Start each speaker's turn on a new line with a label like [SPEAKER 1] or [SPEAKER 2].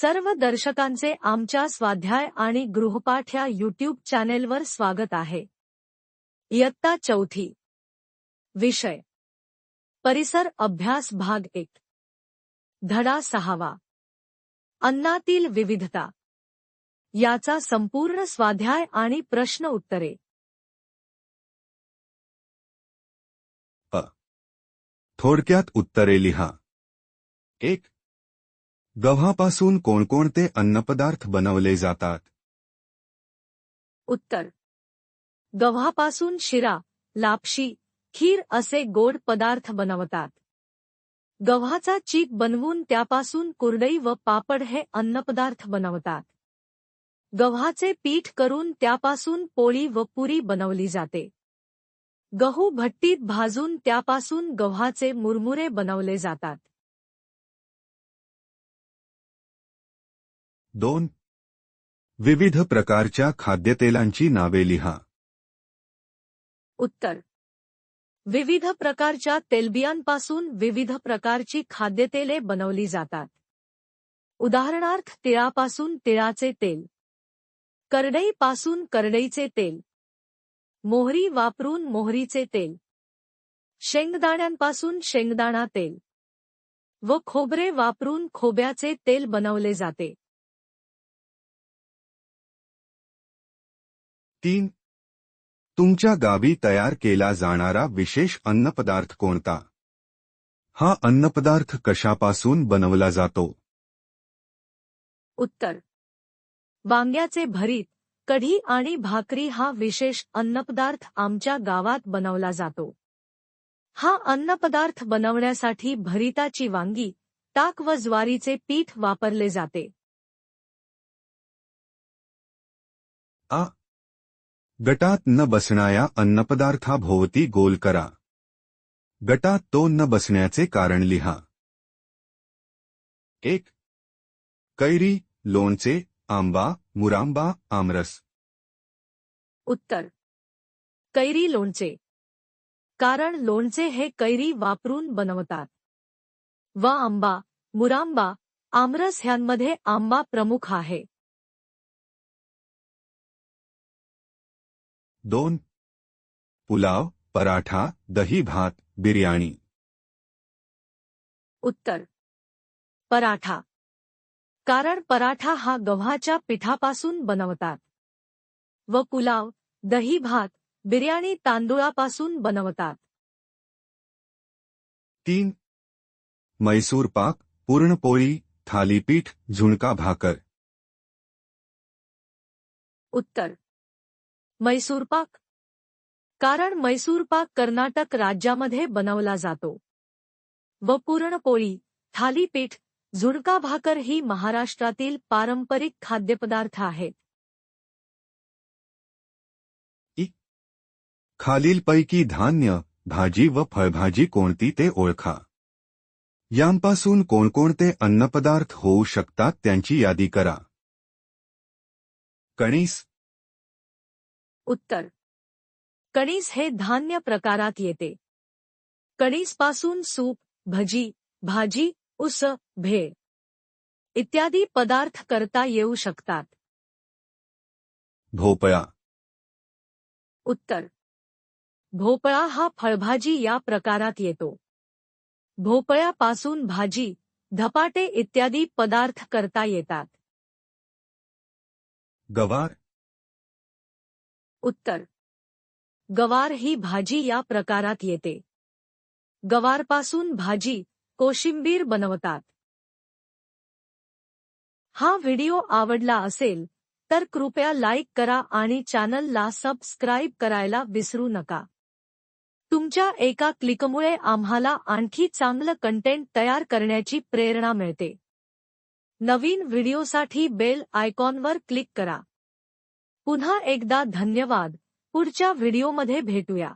[SPEAKER 1] सर्व दर्शकांचे आमच्या स्वाध्याय आणि गृहपाठ या युट्यूब चॅनेलवर स्वागत आहे. इयत्ता चौथी. विषय. परिसर अभ्यास भाग एक. धडा सहावा. अन्नातील विविधता. याचा संपूर्ण स्वाध्याय आणि प्रश्न उत्तरे.
[SPEAKER 2] थोडक्यात उत्तरे लिहा. एक. गव्हापासून कोणकोणते अन्नपदार्थ बनवले जातात?
[SPEAKER 1] उत्तर. गव्हापासून शिरा लापशी खीर असे गोड पदार्थ बनवतात. गव्हाचा चीक बनवून त्यापासून कुरडई व पापड हे अन्नपदार्थ बनवतात. गव्हाचे पीठ करून त्यापासून पोळी व पुरी बनवली जाते. गहू भट्टीत भाजून त्यापासून गव्हाचे मुरमुरे बनवले जातात.
[SPEAKER 2] दोन. विविध प्रकारच्या खाद्यतेलांची नावे लिहा.
[SPEAKER 1] उत्तर. विविध प्रकारच्या तेलबियांपासून विविध प्रकारची खाद्यतेले बनवली जातात. उदाहरणार्थ तिळापासून तिळाचे तेल. करडईपासून करडईचे तेल. मोहरी वापरून मोहरीचे तेल. शेंगदाण्यांपासून शेंगदाणा तेल. व खोबरे वापरून खोब्याचे तेल बनवले जाते.
[SPEAKER 2] तीन. तुमच्या गावी तयार केला जाणारा विशेष अन्नपदार्थ कोणता? हा अन्नपदार्थ कशापासून बनवला जातो?
[SPEAKER 1] उत्तर. वांग्याचे भरीत कढी आणि भाकरी हा विशेष अन्नपदार्थ आमच्या गावात बनवला जातो. हा अन्नपदार्थ बनवण्यासाठी भरिताची वांगी ताक व ज्वारीचे पीठ वापरले जाते.
[SPEAKER 2] आ. गटात न बसणाया अन्नपदार्थाभोवती गोल करा. गटात तो न बसण्याचे कारण लिहा. एक. कैरी लोणचे आंबा मुरांबा आमरस.
[SPEAKER 1] उत्तर. कैरी लोणचे. कारण लोणचे हे कैरी वापरून बनवतात. व आंबा मुरांबा आमरस ह्यांमध्ये आंबा प्रमुख आहे.
[SPEAKER 2] दोन. पुलाव पराठा दही भात बिर्याणी.
[SPEAKER 1] उत्तर. पराठा. कारण पराठा हा गव्हाच्या पिठापासून बनवतात. व पुलाव दही भात बिर्याणी तांदुळापासून बनवतात.
[SPEAKER 2] तीन. मैसूर पाक पुरणपोळी थालीपीठ झुणका भाकर.
[SPEAKER 1] उत्तर. मैसूर पाक. कारण मैसूर पाक कर्नाटक राज्यामध्ये बनवला जातो. व पुरणपोळी, थालीपीठ, झुणका भाकर ही महाराष्ट्रातील पारंपरिक खाद्यपदार्थ आहेत.
[SPEAKER 2] खालीलपैकी धान्य, भाजी व फळभाजी कोणती ते ओळखा. यांपासून कोणकोणते अन्नपदार्थ होऊ शकतात त्यांची यादी करा. कणीस
[SPEAKER 1] उत्तर. कणीस हे धान्य प्रकारात येते. कणीसपासून सूप भजी भाजी उस भेळ इत्यादी पदार्थ करता येऊ शकतात.
[SPEAKER 2] भोपळा.
[SPEAKER 1] उत्तर. भोपळा हा फळभाजी या प्रकारात येतो. भोपळ्यापासून भाजी धपाटे इत्यादी पदार्थ करता येतात.
[SPEAKER 2] गवार.
[SPEAKER 1] उत्तर. गवार ही भाजी या प्रकारात येते. गवारपासून भाजी कोशिंबीर बनवतात. हा व्हिडिओ आवडला असेल तर कृपया लाईक करा आणि चॅनलला सबस्क्राईब करायला विसरू नका. तुमच्या एका क्लिकमुळे आम्हाला आणखी चांगलं कंटेंट तयार करण्याची प्रेरणा मिळते. नवीन व्हिडिओसाठी बेल आयकॉनवर क्लिक करा. पुन्हा एकदा धन्यवाद. पुढच्या व्हिडिओमध्ये भेटूया.